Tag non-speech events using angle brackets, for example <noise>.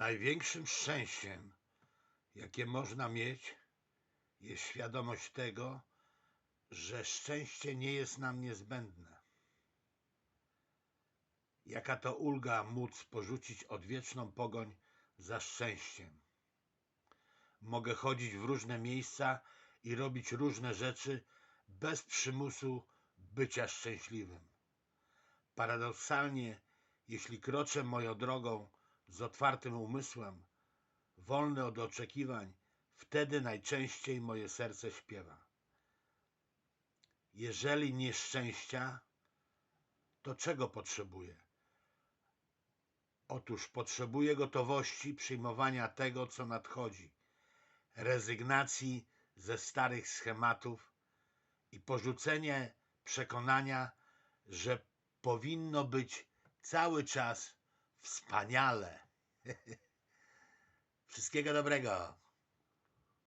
Największym szczęściem, jakie można mieć, jest świadomość tego, że szczęście nie jest nam niezbędne. Jaka to ulga móc porzucić odwieczną pogoń za szczęściem. Mogę chodzić w różne miejsca i robić różne rzeczy bez przymusu bycia szczęśliwym. Paradoksalnie, jeśli kroczę moją drogą z otwartym umysłem, wolny od oczekiwań, wtedy najczęściej moje serce śpiewa. Jeżeli nie szczęścia, to czego potrzebuję? Otóż potrzebuję gotowości przyjmowania tego, co nadchodzi, rezygnacji ze starych schematów i porzucenie przekonania, że powinno być cały czas wspaniale. <laughs> Wszystkiego dobrego.